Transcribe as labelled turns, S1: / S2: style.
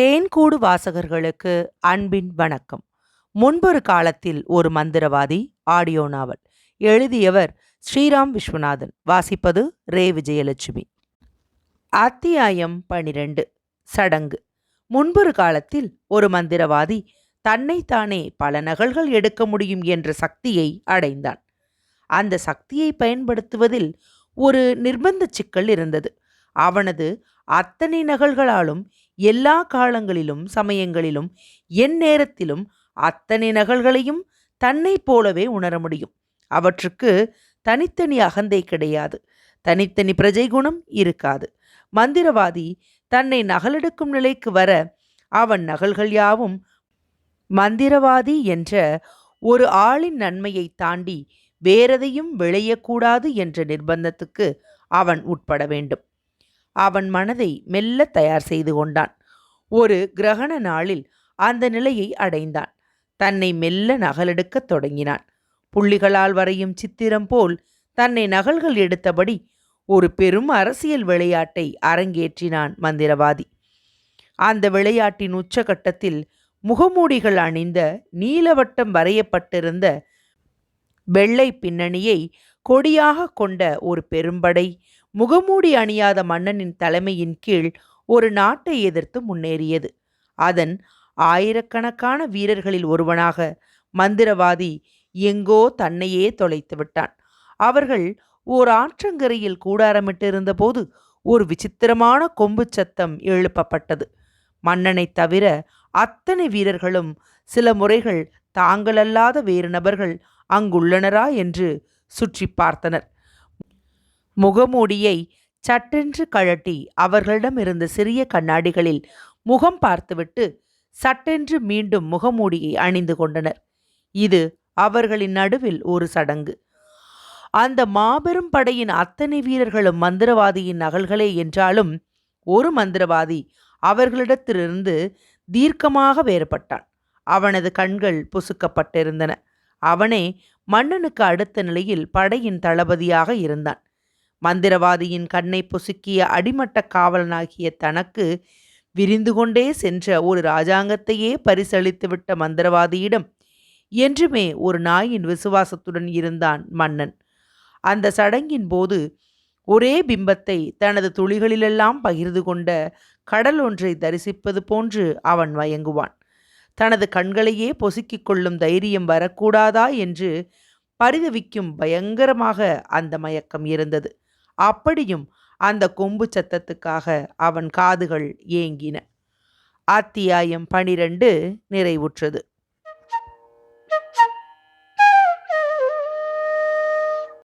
S1: தேன்கூடு வாசகர்களுக்கு அன்பின் வணக்கம். முன்பொரு காலத்தில் ஒரு மந்திரவாதி ஆடியோ நாவல் எழுதியவர் ஸ்ரீராம் விஸ்வநாதன். வாசிப்பது ரே. விஜயலட்சுமி. அத்தியாயம் பனிரெண்டு சடங்கு. முன்பொரு காலத்தில் ஒரு மந்திரவாதி தன்னைத்தானே பல நகல்கள் எடுக்க முடியும் என்ற சக்தியை அடைந்தான். அந்த சக்தியை பயன்படுத்துவதில் ஒரு நிர்பந்த சிக்கல் இருந்தது. அவனது அத்தனை நகல்களாலும் எல்லா காலங்களிலும் சமயங்களிலும் என் நேரத்திலும் அத்தனை நகல்களையும் தன்னைப் போலவே உணர முடியும். அவற்றுக்கு தனித்தனி அகந்தை கிடையாது. தனித்தனி பிரஜை குணம் இருக்காது. மந்திரவாதி தன்னை நகலெடுக்கும் நிலைக்கு வர அவன் நகல்கள் யாவும் மந்திரவாதி என்ற ஒரு ஆளின் நன்மையை தாண்டி வேறெதையும் விளையக்கூடாது என்ற நிர்பந்தத்துக்கு அவன் உட்பட வேண்டும். அவன் மனதை மெல்ல தயார் செய்து கொண்டான். ஒரு கிரகண நாளில் அந்த நிலையை அடைந்தான். தன்னை மெல்ல நகலெடுக்கத் தொடங்கினான். புள்ளிகளால் வரையும் சித்திரம் போல் தன்னை நகல்கள் எடுத்தபடி ஒரு பெரும் அரசியல் விளையாட்டை அரங்கேற்றினான் மந்திரவாதி. அந்த விளையாட்டின் உச்சகட்டத்தில் முகமூடிகள் அணிந்த நீலவட்டம் வரையப்பட்டிருந்த வெள்ளை பின்னணியை கொடியாக கொண்ட ஒரு பெரும்படை முகமூடி அணியாத மன்னனின் தலைமையின் கீழ் ஒரு நாட்டை எதிர்த்து முன்னேறியது. அதன் ஆயிரக்கணக்கான வீரர்களில் ஒருவனாக மந்திரவாதி எங்கோ தன்னையே தொலைத்து விட்டான். அவர்கள் ஓர் ஆற்றங்கரையில் கூடாரமிட்டிருந்த போது ஒரு விசித்திரமான கொம்பு சத்தம் எழுப்பப்பட்டது. மன்னனைத் தவிர அத்தனை வீரர்களும் சில முறைகள் தாங்களல்லாத வேறு நபர்கள் அங்குள்ளனரா என்று சுற்றி பார்த்தனர். முகமூடியை சட்டென்று கழட்டி அவர்களிடம் இருந்த சிறிய கண்ணாடிகளில் முகம் பார்த்துவிட்டு சட்டென்று மீண்டும் முகமூடியை அணிந்து கொண்டனர். இது அவர்களின் நடுவில் ஒரு சடங்கு. அந்த மாபெரும் படையின் அத்தனை வீரர்களும் மந்திரவாதியின் நகல்களே என்றாலும் ஒரு மந்திரவாதி அவர்களிடத்திலிருந்து தீர்க்கமாக வேறுபட்டான். அவனது கண்கள் புசுக்கப்பட்டிருந்தன. அவனே மன்னனுக்கு அடுத்த நிலையில் படையின் தளபதியாக இருந்தான். மந்திரவாதியின் கண்ணை பொசுக்கிய அடிமட்ட காவலனாகிய தனக்கு விரிந்து கொண்டே சென்ற ஒரு ராஜாங்கத்தையே பரிசளித்துவிட்ட மந்திரவாதியிடம் என்றுமே ஒரு நாயின் விசுவாசத்துடன் இருந்தான் மன்னன். அந்த சடங்கின் போது ஒரே பிம்பத்தை தனது துளிகளிலெல்லாம் பகிர்ந்து கொண்ட கடல் ஒன்றை தரிசிப்பது போன்று அவன் மயங்குவான். தனது கண்களையே பொசுக்கிக் கொள்ளும் தைரியம் வரக்கூடாதா? என்று பரிதவிக்கும் பயங்கரமாக அந்த மயக்கம் இருந்தது. அப்படியும் அந்த கொம்பு சத்தத்துக்காக அவன் காதுகள் ஏங்கின. அத்தியாயம் பனிரெண்டு நிறைவுற்றது.